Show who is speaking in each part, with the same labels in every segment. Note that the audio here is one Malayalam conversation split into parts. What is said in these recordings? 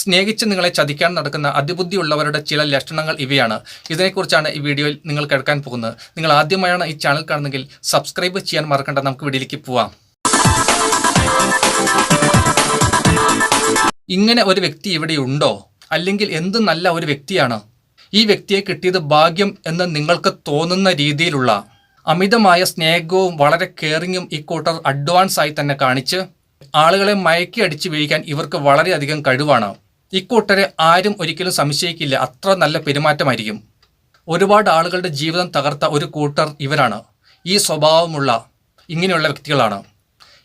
Speaker 1: സ്നേഹിച്ച് നിങ്ങളെ ചതിക്കാൻ നടക്കുന്ന അതിബുദ്ധിയുള്ളവരുടെ ചില ലക്ഷണങ്ങൾ ഇവയാണ്. ഇതിനെക്കുറിച്ചാണ് ഈ വീഡിയോയിൽ നിങ്ങൾ കേൾക്കാൻ പോകുന്നത്. നിങ്ങൾ ആദ്യമായാണ് ഈ ചാനൽ കാണുന്നതെങ്കിൽ സബ്സ്ക്രൈബ് ചെയ്യാൻ മറക്കണ്ട. നമുക്ക് വീഡിയോയിലേക്ക് പോവാം. ഇങ്ങനെ ഒരു വ്യക്തി ഇവിടെ ഉണ്ടോ? അല്ലെങ്കിൽ എന്ത് നല്ല ഒരു വ്യക്തിയാണ്? ഈ വ്യക്തിയെ കിട്ടിയത് ഭാഗ്യം എന്ന് നിങ്ങൾക്ക് തോന്നുന്ന രീതിയിലുള്ള അമിതമായ സ്നേഹവും വളരെ കെയറിങ്ങും ഈ കൂട്ടർ അഡ്വാൻസ് ആയി തന്നെ കാണിച്ച് ആളുകളെ മയക്കി അടിച്ചു വീഴിക്കാൻ ഇവർക്ക് വളരെയധികം കഴിവാണ്. ഇക്കൂട്ടരെ ആരും ഒരിക്കലും സംശയിക്കില്ല. അത്ര നല്ല പെരുമാറ്റമായിരിക്കും. ഒരുപാട് ആളുകളുടെ ജീവിതം തകർത്ത ഒരു കൂട്ടർ ഇവരാണ്. ഈ സ്വഭാവമുള്ള ഇങ്ങനെയുള്ള വ്യക്തികളാണ്.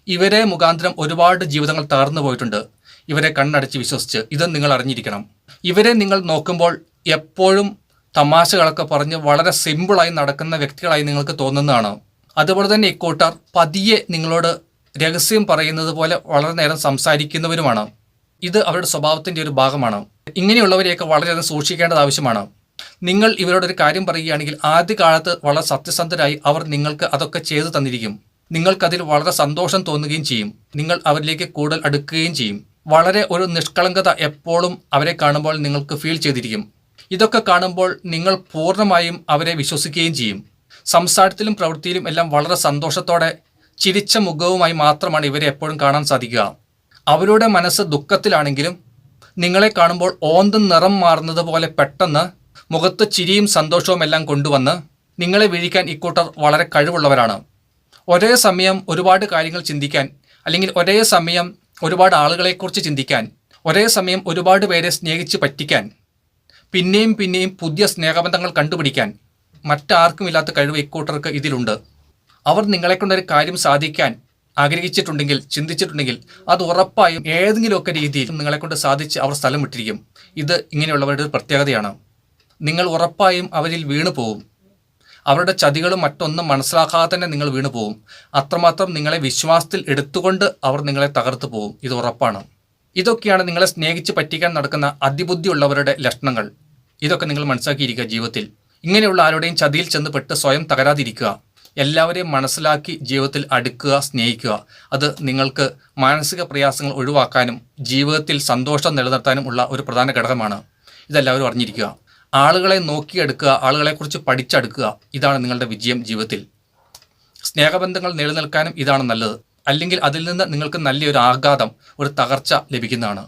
Speaker 1: ഇവരെ മുഖാന്തരം ഒരുപാട് ജീവിതങ്ങൾ തകർന്നു പോയിട്ടുണ്ട്. ഇവരെ കണ്ണടച്ച് വിശ്വസിച്ച്. ഇത് നിങ്ങൾ അറിഞ്ഞിരിക്കണം. ഇവരെ നിങ്ങൾ നോക്കുമ്പോൾ എപ്പോഴും തമാശകളൊക്കെ പറഞ്ഞ് വളരെ സിമ്പിളായി നടക്കുന്ന വ്യക്തികളായി നിങ്ങൾക്ക് തോന്നുന്നതാണ്. അതുപോലെ തന്നെ ഇക്കൂട്ടർ പതിയെ നിങ്ങളോട് രഹസ്യം പറയുന്നത് പോലെ വളരെ നേരം സംസാരിക്കുന്നവരുമാണ്. ഇത് അവരുടെ സ്വഭാവത്തിന്റെ ഒരു ഭാഗമാണ്. ഇങ്ങനെയുള്ളവരെയൊക്കെ വളരെയധികം സൂക്ഷിക്കേണ്ടത് ആവശ്യമാണ്. നിങ്ങൾ ഇവരോടൊരു കാര്യം പറയുകയാണെങ്കിൽ ആദ്യകാലത്ത് വളരെ സത്യസന്ധരായി അവർ നിങ്ങൾക്ക് അതൊക്കെ ചെയ്തു തന്നിരിക്കും. നിങ്ങൾക്കതിൽ വളരെ സന്തോഷം തോന്നുകയും ചെയ്യും. നിങ്ങൾ അവരിലേക്ക് കൂടുതൽ അടുക്കുകയും ചെയ്യും. വളരെ ഒരു നിഷ്കളങ്കത എപ്പോഴും അവരെ കാണുമ്പോൾ നിങ്ങൾക്ക് ഫീൽ ചെയ്തിരിക്കും. ഇതൊക്കെ കാണുമ്പോൾ നിങ്ങൾ പൂർണമായും അവരെ വിശ്വസിക്കുകയും ചെയ്യും. സംസാരത്തിലും പ്രവൃത്തിയിലും എല്ലാം വളരെ സന്തോഷത്തോടെ ചിരിച്ച മുഖവുമായി മാത്രമാണ് ഇവരെ എപ്പോഴും കാണാൻ സാധിക്കുക. അവരുടെ മനസ്സ് ദുഃഖത്തിലാണെങ്കിലും നിങ്ങളെ കാണുമ്പോൾ ഓന്ത് നിറം മാറുന്നത് പോലെ പെട്ടെന്ന് മുഖത്ത് ചിരിയും സന്തോഷവും എല്ലാം കൊണ്ടുവന്ന് നിങ്ങളെ വീഴിക്കാൻ ഇക്കൂട്ടർ വളരെ കഴിവുള്ളവരാണ്. ഒരേ സമയം ഒരുപാട് കാര്യങ്ങൾ ചിന്തിക്കാൻ അല്ലെങ്കിൽ ഒരേ സമയം ഒരുപാട് ആളുകളെക്കുറിച്ച് ചിന്തിക്കാൻ ഒരേ സമയം ഒരുപാട് പേരെ സ്നേഹിച്ച് പറ്റിക്കാൻ പിന്നെയും പിന്നെയും പുതിയ സ്നേഹബന്ധങ്ങൾ കണ്ടുപിടിക്കാൻ മറ്റാർക്കും ഇല്ലാത്ത കഴിവ് ഇക്കൂട്ടർക്ക് ഇതിലുണ്ട്. അവർ നിങ്ങളെക്കൊണ്ടൊരു കാര്യം സാധിക്കാൻ ആഗ്രഹിച്ചിട്ടുണ്ടെങ്കിൽ ചിന്തിച്ചിട്ടുണ്ടെങ്കിൽ അത് ഉറപ്പായും ഏതെങ്കിലുമൊക്കെ രീതിയിൽ നിങ്ങളെ കൊണ്ട് സാധിച്ച് അവർ സ്ഥലം വിട്ടിരിക്കും. ഇത് ഇങ്ങനെയുള്ളവരുടെ പ്രത്യേകതയാണ്. നിങ്ങൾ ഉറപ്പായും അവരിൽ വീണു പോവും. അവരുടെ ചതികളും മറ്റൊന്നും മനസ്സിലാക്കാതെ തന്നെ നിങ്ങൾ വീണു പോവും. അത്രമാത്രം നിങ്ങളെ വിശ്വാസത്തിൽ എടുത്തുകൊണ്ട് അവർ നിങ്ങളെ തകർത്തു പോവും. ഇത് ഉറപ്പാണ്. ഇതൊക്കെയാണ് നിങ്ങളെ സ്നേഹിച്ച് പറ്റിക്കാൻ നടക്കുന്ന അതിബുദ്ധിയുള്ളവരുടെ ലക്ഷണങ്ങൾ. ഇതൊക്കെ നിങ്ങൾ മനസ്സിലാക്കിയിരിക്കുക ജീവിതത്തിൽ. ഇങ്ങനെയുള്ള ആരുടെയും ചതിയിൽ ചെന്ന് പെട്ട് സ്വയം തകരാതിരിക്കുക. എല്ലാവരെയും മനസ്സിലാക്കി ജീവിതത്തിൽ അടുക്കുക സ്നേഹിക്കുക. അത് നിങ്ങൾക്ക് മാനസിക പ്രയാസങ്ങൾ ഒഴിവാക്കാനും ജീവിതത്തിൽ സന്തോഷം നിലനിർത്താനും ഉള്ള ഒരു പ്രധാന ഘടകമാണ്. ഇതെല്ലാവരും അറിഞ്ഞിരിക്കുക. ആളുകളെ നോക്കിയെടുക്കുക ആളുകളെക്കുറിച്ച് പഠിച്ചെടുക്കുക ഇതാണ് നിങ്ങളുടെ വിജയം ജീവിതത്തിൽ. സ്നേഹബന്ധങ്ങൾ നിലനിൽക്കാനും ഇതാണ് നല്ലത്. അല്ലെങ്കിൽ അതിൽ നിന്ന് നിങ്ങൾക്ക് നല്ലൊരു ആഘാതം ഒരു തകർച്ച ലഭിക്കുന്നതാണ്.